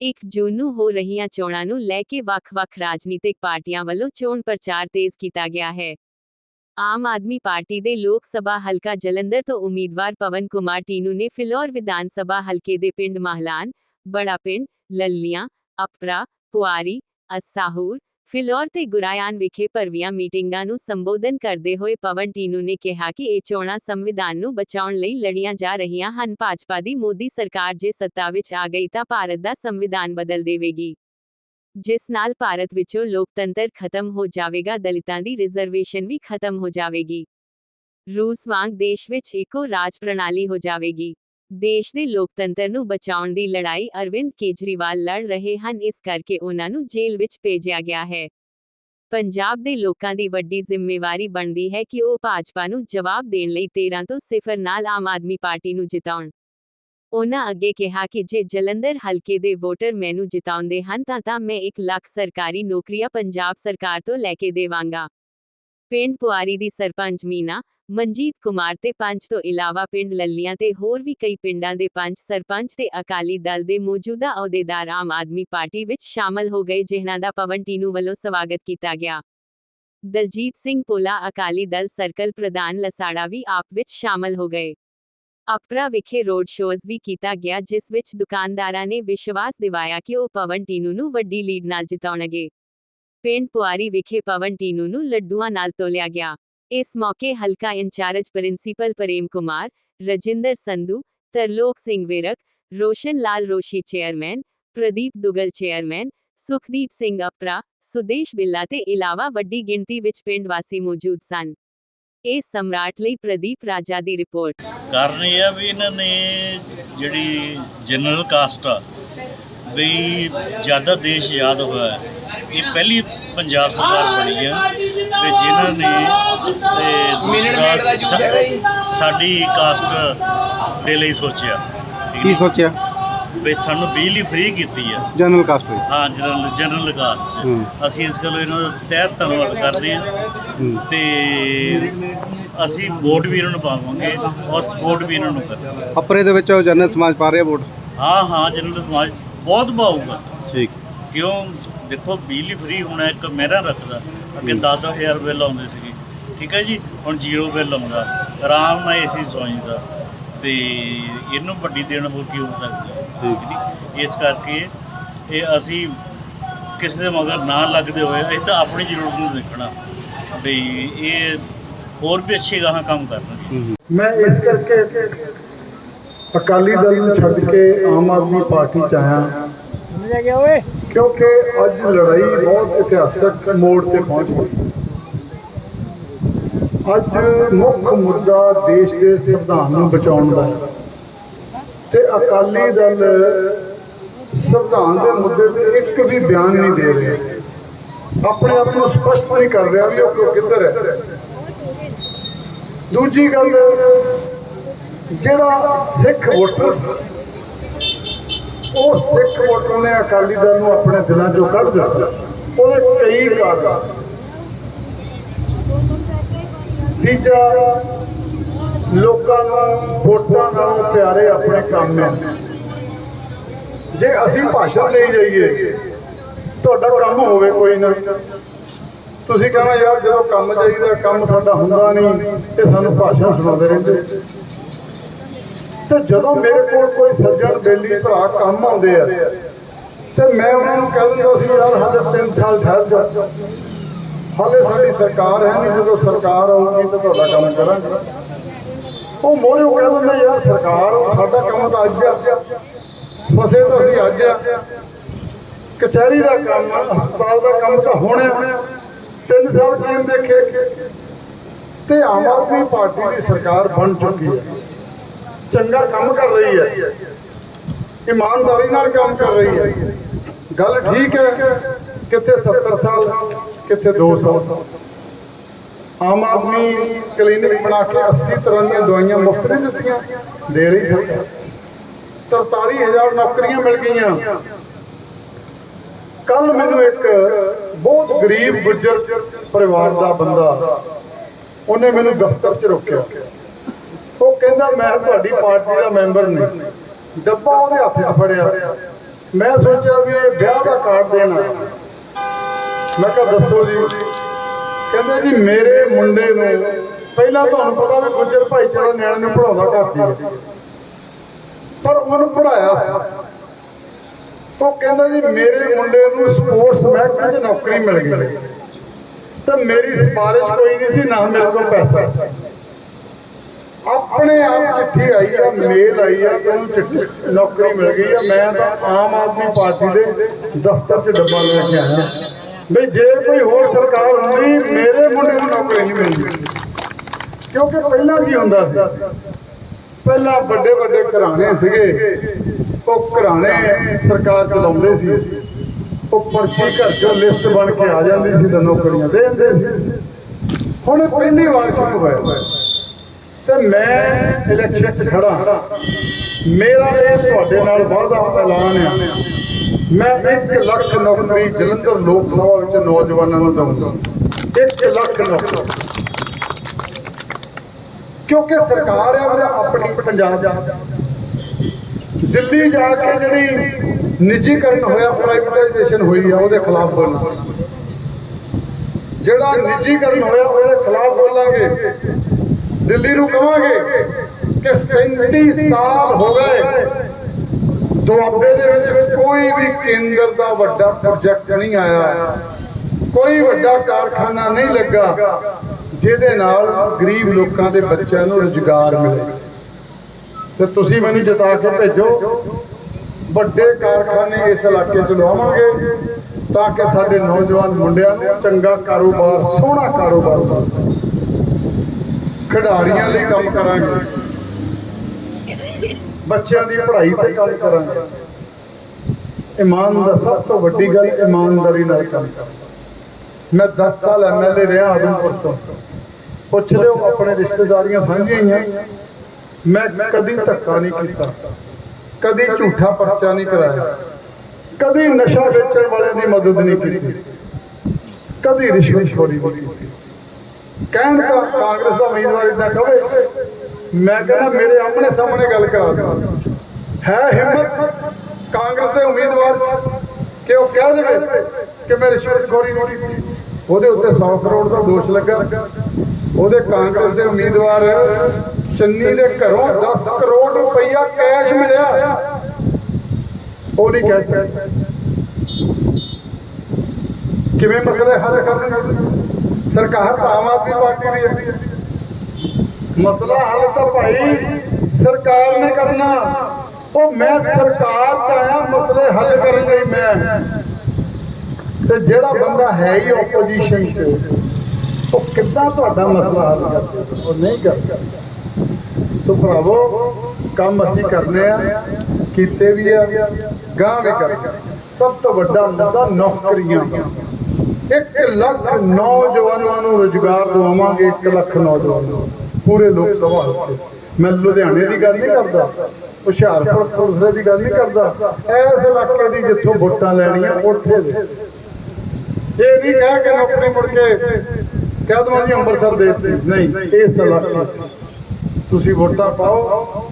1 ਜੂਨ ਨੂੰ ਹੋ ਰਹੀਆਂ ਚੋਣਾਂ ਨੂੰ ਲੈ ਕੇ ਵੱਖ-ਵੱਖ ਰਾਜਨੀਤਿਕ ਪਾਰਟੀਆਂ ਵੱਲੋਂ ਚੋਣ ਪ੍ਰਚਾਰ ਤੇਜ਼ ਕੀਤਾ ਗਿਆ ਹੈ। ਆਮ ਆਦਮੀ ਪਾਰਟੀ ਦੇ ਲੋਕ ਸਭਾ ਹਲਕਾ ਜਲੰਧਰ ਤੋਂ ਉਮੀਦਵਾਰ ਪਵਨ ਕੁਮਾਰ ਟੀਨੂ ਨੇ ਫਿਲੌਰ ਵਿਧਾਨ ਸਭਾ ਹਲਕੇ ਦੇ ਪਿੰਡ ਮਾਹਲਾਨ, ਬੜਾ ਪਿੰਡ, ਲੱਲੀਆਂ, ਅਪਰਾ, ਪੁਆਰੀ, ਅਸਾਹੂਰ, ਫਿਲੌਰ ਤੇ ਗੁਰਾਇਆਨ ਵਿਖੇ ਭਰਵੀਆਂ ਮੀਟਿੰਗਾਂ ਨੂੰ ਸੰਬੋਧਨ ਕਰਦੇ ਹੋਏ ਪਵਨ ਟੀਨੂ ਨੇ ਕਿਹਾ ਕਿ ਇਹ ਚੋਣਾਂ ਸੰਵਿਧਾਨ ਨੂੰ ਬਚਾਉਣ ਲਈ ਲੜੀਆਂ ਜਾ ਰਹੀਆਂ ਹਨ। ਭਾਜਪਾ ਦੀ ਮੋਦੀ ਸਰਕਾਰ ਜੇ ਸੱਤਾ ਵਿੱਚ ਆ ਗਈ ਤਾਂ ਭਾਰਤ ਦਾ ਸੰਵਿਧਾਨ ਬਦਲ ਦੇਵੇਗੀ। ਜਿਸ ਨਾਲ ਭਾਰਤ ਵਿੱਚੋਂ ਲੋਕਤੰਤਰ ਖਤਮ ਹੋ ਜਾਵੇਗਾ, ਦਲਿਤਾਂ ਦੀ ਰਿਜ਼ਰਵੇਸ਼ਨ ਵੀ ਖਤਮ ਹੋ ਜਾਵੇਗੀ। ਰੂਸ ਵਾਂਗ ਦੇਸ਼ ਵਿੱਚ ਇੱਕੋ ਰਾਜ ਪ੍ਰਣਾਲੀ ਹੋ ਜਾਵੇਗੀ। ਦੇਸ਼ ਦੇ ਲੋਕਤੰਤਰ ਨੂੰ ਬਚਾਉਣ ਦੀ ਲੜਾਈ ਅਰਵਿੰਦ ਕੇਜਰੀਵਾਲ ਲੜ ਰਹੇ ਹਨ, ਇਸ ਕਰਕੇ ਉਹਨਾਂ ਨੂੰ ਜੇਲ੍ਹ ਵਿੱਚ ਭੇਜਿਆ ਗਿਆ ਹੈ। ਪੰਜਾਬ ਦੇ ਲੋਕਾਂ ਦੀ ਵੱਡੀ ਜ਼ਿੰਮੇਵਾਰੀ ਬਣਦੀ ਹੈ ਕਿ ਉਹ ਭਾਜਪਾ ਨੂੰ ਜਵਾਬ ਦੇਣ ਲਈ 13 ਤੋਂ 0 ਨਾਲ ਆਮ ਆਦਮੀ ਪਾਰਟੀ ਨੂੰ ਜਿਤਾਉਣ। ਉਹਨਾਂ ਅੱਗੇ ਕਿਹਾ ਕਿ ਜੇ ਜਲੰਧਰ ਹਲਕੇ ਦੇ ਵੋਟਰ ਮੈਨੂੰ ਜਿਤਾਉਂਦੇ ਹਨ ਤਾਂ ਤਾਂ ਮੈਂ 1 ਲੱਖ ਸਰਕਾਰੀ ਨੌਕਰੀਆਂ ਪੰਜਾਬ ਸਰਕਾਰ ਤੋਂ ਲੈ ਕੇ ਦੇਵਾਂਗਾ। ਪਿੰਡ ਪੁਆਰੀ ਦੀ ਸਰਪੰਚ ਮੀਨਾ ਮਨਜੀਤ ਕੁਮਾਰ ਤੇ ਪੰਚ ਤੋਂ ਇਲਾਵਾ ਪਿੰਡ ਲੱਲੀਆਂ ਤੇ ਹੋਰ ਵੀ ਕਈ ਪਿੰਡਾਂ ਦੇ ਪੰਚ ਸਰਪੰਚ ਤੇ ਅਕਾਲੀ ਦਲ ਦੇ ਮੌਜੂਦਾ ਅਹੁਦੇਦਾਰ ਆਮ ਆਦਮੀ ਪਾਰਟੀ ਵਿੱਚ ਸ਼ਾਮਲ ਹੋ ਗਏ, ਜਿਨ੍ਹਾਂ ਦਾ ਪਵਨ ਟੀਨੂ ਵੱਲੋਂ ਸਵਾਗਤ ਕੀਤਾ ਗਿਆ। ਦਲਜੀਤ ਸਿੰਘ ਪੋਲਾ, ਅਕਾਲੀ ਦਲ ਸਰਕਲ ਪ੍ਰਧਾਨ ਲਸਾੜਾ ਵੀ ਆਪ ਵਿੱਚ ਸ਼ਾਮਲ ਹੋ ਗਏ। ਅਪਰਾ ਵਿਖੇ ਰੋਡ ਸ਼ੋਜ਼ ਵੀ ਕੀਤਾ ਗਿਆ, ਜਿਸ ਵਿੱਚ ਦੁਕਾਨਦਾਰਾਂ ਨੇ ਵਿਸ਼ਵਾਸ ਦਿਵਾਇਆ ਕਿ ਉਹ ਪਵਨ ਟੀਨੂ ਨੂੰ ਵੱਡੀ ਲੀਡ ਨਾਲ ਜਿਤਾਉਣਗੇ। ਪਿੰਡ ਪੁਆਰੀ ਵਿਖੇ ਪਵਨ ਟੀਨੂ ਨੂੰ ਲੱਡੂਆਂ ਨਾਲ ਤੋਲਿਆ ਗਿਆ। ਇਸ ਮੌਕੇ ਹਲਕਾ incharge principal Prem Kumar, Rajinder Sandhu, Tarlok Singh Virk, Roshan Lal Roshi chairman, Pradeep Duggal chairman, Sukhdeep Singh Apra, Sudesh Billa ਤੇ ਇਲਾਵਾ ਵੱਡੀ ਗਿਣਤੀ ਵਿੱਚ ਪਿੰਡ ਵਾਸੀ ਮੌਜੂਦ ਸਨ। ਇਹ ਸਮਰਾਟ ਲਈ ਪ੍ਰਦੀਪ ਰਾਜਾ ਦੀ ਰਿਪੋਰਟ। ਕਾਰਨ ਇਹ ਆ ਵੀ ਇਹਨਾਂ ਨੇ ਜਿਹੜੀ ਜਨਰਲ ਕਾਸਟ ਆ, ਵੀ ਜ਼ਿਆਦਾ ਦੇਸ਼ ਯਾਦ ਹੋਇਆ ਇਹ ਪਹਿਲੀ ਪੰਜਾਬ ਸਰਕਾਰ ਬਣੀ ਆ, ਤੇ ਜਿਨ੍ਹਾਂ ਨੇ ਤੇ ਦੂਸਰਾ ਸਾ- ਸਾਡੀ ਕਾਸਟ ਦੇ ਲਈ ਸੋਚਿਆ। ਠੀਕ ਕੀ? ਸੋਚਿਆ? ਵੀ ਸਾਨੂੰ ਬਿਜਲੀ ਫ੍ਰੀ ਕੀਤੀ ਆ। ਜਨਰਲ ਕਾਸਟ ਵਿੱਚ ਹਾਂ ਜਨਰਲ ਜਨਰਲ ਕਾਸਟ ਹੂੰ। ਚ ਅਸੀਂ ਇਸ ਗੱਲੋਂ ਇਹਨਾਂ ਦਾ ਤਹਿ ਧੰਨਵਾਦ ਕਰਦੇ ਹਾਂ। ਹੂੰ। ਤੇ ਅਸੀਂ ਵੋਟ ਵੀ ਇਹਨਾਂ ਨੂੰ ਪਾਵਾਂਗੇ ਔਰ ਸਪੋਰਟ ਵੀ ਇਹਨਾਂ ਨੂੰ ਕਰਾਂਗੇ। ਅਪਰੇ ਦੇ ਵਿੱਚ ਜਨਰਲ ਸਮਾਜ ਪਾ ਰਿਹਾ ਵੋਟ? ਹਾਂ ਹਾਂ ਜਨਰਲ ਸਮਾਜ ਬਹੁਤ ਪਾਊਗਾ। ਠੀਕ। ਕਿਉਂ? ਦੇਖੋ ਬਿਜਲੀ ਫ੍ਰੀ ਹੋਣਾ ਇੱਕ ਮਹਿਰਾ ਰੱਖਦਾ। ਅੱਗੇ 10000 ਬਿੱਲ ਆਉਂਦੇ ਸੀਗੇ। ਠੀਕ ਹੈ ਜੀ? ਹੁਣ ਜ਼ੀਰੋ ਬਿੱਲ ਆਉਂਦਾ। ਆਰਾਮ ਨਾਲ ਏਸੀ ਸੌਂਜਦਾ ਤੇ ਇਹਨੂੰ ਵੱਡੀ ਦੇਣ ਹੋਰ ਕੀ ਹੋ ਸਕਦਾ? ਠੀਕ। ਨੀ? ਇਸ ਕਰਕੇ ਇਹ ਅਸੀਂ ਕਿਸੇ ਦੇ ਮਗਰ ਨਾ ਲੱਗਦੇ ਹੋਏ ਅਸੀਂ ਤਾਂ ਆਪਣੀ ਜ਼ਰੂਰਤ ਨੂੰ ਦੇਖਣਾ। ਵੀ ਇਹ ਹੋਰ ਵੀ ਅੱਛੇ ਗਾਹਾਂ ਕੰਮ ਕਰਨਗੇ। ਮੈਂ ਇਸ ਕਰਕੇ ਅਕਾਲੀ ਦਲ ਨੂੰ ਛੱਡ ਕੇ ਆਮ ਆਦਮੀ ਪਾਰਟੀ ਚ ਆਇਆ। ਕਿਉਂਕਿ ਅੱਜ ਲੜਾਈ ਬਹੁਤ ਇਤਿਹਾਸਕ ਮੋੜ ਤੇ ਪਹੁੰਚ ਗਈ। ਅੱਜ ਮੁੱਖ ਮੁੱਦਾ ਦੇਸ਼ ਦੇ ਸੰਵਿਧਾਨ ਨੂੰ ਬਚਾਉਣ ਦਾ ਹੈ। ਤੇ ਅਕਾਲੀ ਦਲ ਸੰਵਿਧਾਨ ਦੇ ਮੁੱਦੇ ਤੇ ਇੱਕ ਵੀ ਬਿਆਨ ਨਹੀਂ ਦੇ ਰਿਹਾ। ਆਪਣੇ ਆਪ ਨੂੰ ਸਪਸ਼ਟ ਨਹੀਂ ਕਰ ਰਿਹਾ ਵੀ ਉਹ ਕਿੱਧਰ ਹੈ। ਦੂਜੀ ਗੱਲ, ਜਿਹੜਾ ਸਿੱਖ ਵੋਟਰ ਸੀ, ਉਹ ਸਿੱਖ ਵੋਟਰ ਨੇ ਅਕਾਲੀ ਦਲ ਨੂੰ ਆਪਣੇ ਦਿਲਾਂ ਚੋਂ ਕੱਢ ਦਿੱਤਾ। ਉਹਦੇ ਕਈ ਕਾਰਨ। ਤੀਜਾ ਲੋਕਾਂ ਨੂੰ, ਵੋਟਾਂ ਨਾਲੋਂ ਪਿਆਰੇ ਆਪਣੇ ਕੰਮ ਹੈ ਜੇ ਅਸੀਂ ਭਾਸ਼ਣ ਦੇਈ ਜਾਈਏ, ਤੁਹਾਡਾ ਕੰਮ ਹੋਵੇ ਕੋਈ ਨਾ। ਤੁਸੀਂ ਕਹਣਾ, ਯਾਰ, ਜਦੋਂ ਕੰਮ ਚਾਹੀਦਾ, ਕੰਮ ਸਾਡਾ ਹੁੰਦਾ ਨਹੀਂ, ਤੇ ਸਾਨੂੰ ਭਾਸ਼ਣ ਸੁਣਾਉਂਦੇ ਰਹਿੰਦੇ। ਤੇ ਜਦੋਂ ਮੇਰੇ ਕੋਲ ਕੋਈ ਸੱਜਣ, ਬੇਲੀ, ਭਰਾ ਕੰਮ ਆਉਂਦੇ ਆ, ਤੇ ਮੈਂ ਉਹਨਾਂ ਨੂੰ ਕਹਿ ਦਿੰਦਾ ਸੀ, ਯਾਰ ਹਾਲੇ 3 ਸਾਲ ਠਹਿਰ ਜਾ। ਹਾਲੇ ਸਾਡੀ ਸਰਕਾਰ ਹੈ ਨਹੀਂ, ਜਦੋਂ ਸਰਕਾਰ ਆਊਗੀ ਤਾਂ ਤੁਹਾਡਾ ਕੰਮ ਕਰਾਂਗੇ। ਉਹ ਮੋਰੇ ਕਹਿ ਦਿੰਦੇ, ਯਾਰ ਸਰਕਾਰ, ਸਾਡਾ ਕੰਮ ਤਾਂ ਅੱਜ ਆ। ਫਸੇ ਤਾਂ ਅਸੀਂ ਅੱਜ ਆ। ਕਚਹਿਰੀ ਦਾ ਕੰਮ ਹਸਪਤਾਲ ਦਾ ਕੰਮ ਤਾਂ ਹੁਣ ਤਿੰਨ ਸਾਲ ਕਿਉਂ ਦੇਖੇ ਤੇ ਆਮ ਆਦਮੀ ਪਾਰਟੀ ਦੀ ਸਰਕਾਰ ਬਣ ਚੁੱਕੀ ਹੈ। ਚੰਗਾ ਕੰਮ ਕਰ ਰਹੀ ਹੈ। ਇਮਾਨਦਾਰੀ ਨਾਲ ਕੰਮ ਕਰ ਰਹੀ ਹੈ। ਗੱਲ ਠੀਕ ਹੈ ਕਿਤੇ 70 ਸਾਲ ਕਿੱਥੇ 2 ਸਾਲ ਆਮ ਆਦਮੀ ਕਲੀਨਿਕ ਬਣਾ ਕੇ 80 ਤਰ੍ਹਾਂ ਦੀਆਂ ਦਵਾਈਆਂ ਮੁਫਤ ਨਹੀਂ ਦਿੱਤੀਆਂ। ਦੇ ਰਹੀ ਸਰਕਾਰ। 43000 ਨੌਕਰੀਆਂ ਮਿਲ ਗਈਆਂ। ਕੱਲ ਮੈਨੂੰ ਇੱਕ ਬਹੁਤ ਗਰੀਬ ਗੁੱਜਰ ਪਰਿਵਾਰ ਦਾ ਬੰਦਾ ਉਹਨੇ ਮੈਨੂੰ ਦਫ਼ਤਰ 'ਚ ਰੋਕਿਆ। ਉਹ ਕਹਿੰਦਾ, ਮੈਂ ਤੁਹਾਡੀ ਪਾਰਟੀ ਦਾ ਮੈਂਬਰ ਨਹੀਂ। ਡੱਬਾ ਉਹਦੇ ਹੱਥ 'ਚ ਫੜਿਆ। ਮੈਂ ਸੋਚਿਆ ਵੀ ਇਹ ਵਿਆਹ ਦਾ ਕਾਰਡ ਦੇਣਾ। ਮੈਂ ਕਿਹਾ, ਦੱਸੋ ਜੀ। ਕਹਿੰਦੇ ਜੀ, ਮੇਰੇ ਮੁੰਡੇ ਨੂੰ ਪਹਿਲਾਂ ਤੁਹਾਨੂੰ ਪਤਾ ਵੀ ਗੁੱਜਰ ਭਾਈਚਾਰਾ ਨਿਆਣੇ ਨੂੰ ਪੜਾਉਂਦਾ ਘੱਟ ਹੀ। ਹੈ ਪਰ ਉਹਨੂੰ ਪੜਾਇਆ ਸੀ। ਉਹ ਕਹਿੰਦਾ ਜੀ, ਮੇਰੇ ਮੁੰਡੇ ਨੂੰ ਸਪੋਰਟਸ ਮਹਿਕਮੇ 'ਚ ਨੌਕਰੀ ਮਿਲ ਗਈ। ਤਾਂ ਮੇਰੀ ਸਿਫਾਰਿਸ਼ ਕੋਈ ਨਹੀਂ ਸੀ, ਨਾ ਮੇਰੇ ਕੋਲ ਪੈਸਾ ਸੀ। ਆਪਣੇ ਆਪ ਚਿੱਠੀ ਆਈ ਆ, ਮੇਲ ਆਈ ਆ ਕਿ ਉਹਨੂੰ ਚਿੱਠੀ, ਨੌਕਰੀ ਮਿਲ ਗਈ ਆ। ਮੈਂ ਤਾਂ ਆਮ ਆਦਮੀ ਪਾਰਟੀ ਦੇ ਦਫ਼ਤਰ 'ਚ ਡੱਬਾ ਲੈ ਕੇ ਆਇਆ। ਵੀ ਜੇ ਕੋਈ ਹੋਰ ਸਰਕਾਰ ਹੁੰਦੀ ਮੇਰੇ ਮੁੰਡੇ ਨੂੰ ਨੌਕਰੀ ਨਹੀਂ ਮਿਲਦੀ। ਕਿਉਂਕਿ ਪਹਿਲਾਂ ਕੀ ਹੁੰਦਾ ਸੀ? ਪਹਿਲਾਂ ਵੱਡੇ ਵੱਡੇ ਘਰਾਣੇ ਸੀਗੇ। ਉਹ ਘਰਾਣੇ ਸਰਕਾਰ ਚਲਾਉਂਦੇ ਸੀ। ਉਹ ਪਰਚੀ ਘਰ ਚੋਂ ਲਿਸਟ ਬਣ ਕੇ ਆ ਜਾਂਦੀ ਸੀ ਤਾਂ ਨੌਕਰੀਆਂ ਦੇ ਦਿੰਦੇ ਸੀ। ਹੁਣ ਇਹ ਪਹਿਲੀ ਵਾਰ ਸ਼ੁਰੂ ਹੋਇਆ। ਤੇ ਮੈਂ ਇਲੈਕਸ਼ਨ 'ਚ ਖੜਾ ਮੇਰਾ ਇਹ ਤੁਹਾਡੇ ਨਾਲ ਵਾਅਦਾ ਐਲਾਨ ਆ। ਮੈਂ 1 ਲੱਖ ਨੌਕਰੀ ਜਲੰਧਰ ਲੋਕ ਸਭਾ ਵਿੱਚ ਨੌਜਵਾਨਾਂ ਨੂੰ ਦਊਂਗਾ। 1 ਲੱਖ ਨੌਕਰੀ। ਕਿਉਂਕਿ ਸਰਕਾਰ ਹੈ ਉਹਦਾ ਆਪਣੀ ਪੰਜਾਬ ਚ। ਦਿੱਲੀ ਜਾ ਕੇ ਜਿਹੜੀ ਨਿੱਜੀਕਰਨ ਹੋਇਆ ਪ੍ਰਾਈਵੇਟਾਈਜੇਸ਼ਨ ਹੋਈ ਆ, ਉਹਦੇ ਖਿਲਾਫ ਬੋਲਣਾ ਜਿਹੜਾ ਨਿੱਜੀਕਰਨ ਹੋਇਆ, ਉਹਦੇ ਖਿਲਾਫ ਬੋਲਾਂਗੇ। ਦਿੱਲੀ ਨੂੰ ਕਵਾਂਗੇ। ਕਿ 37 ਸਾਲ ਹੋ ਗਏ ਦੁਆਬੇ ਦੇ ਵਿੱਚ ਕੋਈ ਵੀ ਕੇਂਦਰ ਦਾ ਵੱਡਾ ਪ੍ਰੋਜੈਕਟ ਨਹੀਂ ਆਇਆ। ਕੋਈ ਵੱਡਾ ਕਾਰਖਾਨਾ ਨਹੀਂ ਲੱਗਾ ਜਿਹਦੇ ਨਾਲ ਗਰੀਬ ਲੋਕਾਂ ਦੇ ਬੱਚਿਆਂ ਨੂੰ ਰੁਜ਼ਗਾਰ ਮਿਲੇ। ਤੇ ਤੁਸੀਂ ਮੈਨੂੰ ਜਤਾ ਕੇ ਭੇਜੋ। ਵੱਡੇ ਕਾਰਖਾਨੇ ਇਸ ਇਲਾਕੇ ਚ ਲਵਾਵਾਂਗੇ ਤਾਂ ਕਿ ਸਾਡੇ ਨੌਜਵਾਨ ਮੁੰਡਿਆਂ ਨੂੰ ਚੰਗਾ ਕਾਰੋਬਾਰ, ਸੋਹਣਾ ਕਾਰੋਬਾਰ ਬਣ ਸਕੇ। ਖਿਡਾਰੀਆਂ ਲਈ ਕੰਮ ਕਰਾਂਗੇ। ਬੱਚਿਆਂ ਦੀ ਪੜ੍ਹਾਈ ਤੇ ਕੰਮ ਕਰਾਂਗੇ। ਇਮਾਨ ਦਾ ਸਭ ਤੋਂ ਵੱਡੀ ਗੱਲ ਇਮਾਨਦਾਰੀ ਨਾਲ ਕੰਮ ਮੈਂ 10 ਸਾਲ ਐਮਐਲਏ ਰਿਹਾ ਆਦਮਪੁਰ ਤੋਂ। ਪੁੱਛ ਲਿਓ ਆਪਣੇ ਰਿਸ਼ਤੇਦਾਰੀਆਂ ਸਾਂਝੀਆਂ ਹੀ ਆ। ਮੈਂ ਕਦੀ ਧੱਕਾ ਨਹੀਂ ਕੀਤਾ। ਕਦੀ ਝੂਠਾ ਪਰਚਾ ਨਹੀਂ ਕਰਾਇਆ। ਕਦੀ ਨਸ਼ਾ ਵੇਚਣ ਵਾਲਿਆਂ ਦੀ ਮਦਦ ਨਹੀਂ ਕੀਤੀ। ਕਦੀ ਰਿਸ਼ਵਤਖੋਰੀ ਨਹੀਂ ਕੀਤੀ। ਕਹਿਣ ਦਾ ਕਾਂਗਰਸ ਦਾ ਉਮੀਦਵਾਰ ਇਦਾਂ ਕਹੇ ਮੈਂ ਕਹਿੰਦਾ ਮੇਰੇ ਆਮਣੇ ਸਾਹਮਣੇ ਗੱਲ ਕਰਾ ਦੇ ਹੈ ਹਿੰਮਤ ਕਾਂਗਰਸ ਦੇ ਉਮੀਦਵਾਰ ਚ ਕਿ ਉਹ ਕਹਿ ਦੇਵੇ ਕਿ ਮੈਂ ਰਿਸ਼ਵਤਖੋਰੀ ਨਹੀਂ ਕੀਤੀ। ਉਹਦੇ ਉੱਤੇ 100 ਕਰੋੜ ਦਾ ਦੋਸ਼ ਲੱਗਾ। ਉਹਦੇ ਕਾਂਗਰਸ ਦੇ ਉਮੀਦਵਾਰ ਚੰਨੀ ਦੇ ਘਰੋਂ 10 ਕਰੋੜ ਰੁਪਈਆ ਕੈਸ਼ ਮਿਲਿਆ। ਉਹ ਨਹੀਂ ਕਹਿ ਸਕਦਾ ਕਿਵੇਂ ਮਸਲੇ ਹੱਲ ਕਰਨਗੇ? ਸਰਕਾਰ ਤਾਂ ਆਮ ਆਦਮੀ ਪਾਰਟੀ ਦੀ ਹੈ। ਮਸਲਾ ਹੱਲ ਤਾਂ ਭਾਈ ਸਰਕਾਰ ਨੇ ਕਰਨਾ। ਉਹ ਮੈਂ ਸਰਕਾਰ ਚ ਆਇਆ, ਮਸਲੇ ਹੱਲ ਕਰਨ ਲਈ ਮੈਂ। ਤੇ ਜਿਹੜਾ ਬੰਦਾ ਹੈ ਹੀ ਆਪੋਜੀਸ਼ਨ ਚ, ਉਹ ਕਿੱਦਾਂ ਤੁਹਾਡਾ ਮਸਲਾ ਹੱਲ ਕਰਦੇ ਉਹ ਨਹੀਂ ਕਰ ਸਕਦਾ। ਸੋ ਭਰਾਵੋ, ਕੰਮ ਅਸੀਂ ਕਰਨੇ ਆ, ਕੀਤੇ ਵੀ ਆ ਗਾਂ ਵੀ ਕਰਾਂਗੇ ਸਭ ਤੋਂ ਵੱਡਾ ਮੁੱਦਾ ਨੌਕਰੀਆਂ ਦਾ। 1 ਲੱਖ ਨੌਜਵਾਨਾਂ ਨੂੰ ਰੁਜ਼ਗਾਰ ਦਵਾਵਾਂਗੇ 1 ਲੱਖ ਨੌਜਵਾਨਾਂ ਨੂੰ। ਪੂਰੇ ਲੋਕ ਸਭਾ ਹਲਕੇ ਮੈਂ ਲੁਧਿਆਣੇ ਦੀ ਗੱਲ ਨਹੀਂ ਕਰਦਾ, ਹੁਸ਼ਿਆਰਪੁਰ ਪੁਲਿਸ ਦੀ ਗੱਲ ਨਹੀਂ ਕਰਦਾ। ਇਸ ਇਲਾਕੇ ਦੀ ਜਿੱਥੋਂ ਵੋਟਾਂ ਲੈਣੀਆਂ, ਉੱਥੇ ਦੇ। ਇਹ ਨਹੀਂ ਕਹਿ ਕੇ ਨੌਕਰੀ ਮੁੜ ਕੇ ਕਹਿ ਦਵਾਂ ਜੀ ਅੰਮ੍ਰਿਤਸਰ ਦੇ ਨਹੀਂ, ਇਸ ਇਲਾਕੇ 'ਚ ਤੁਸੀਂ ਵੋਟਾਂ ਪਾਓ।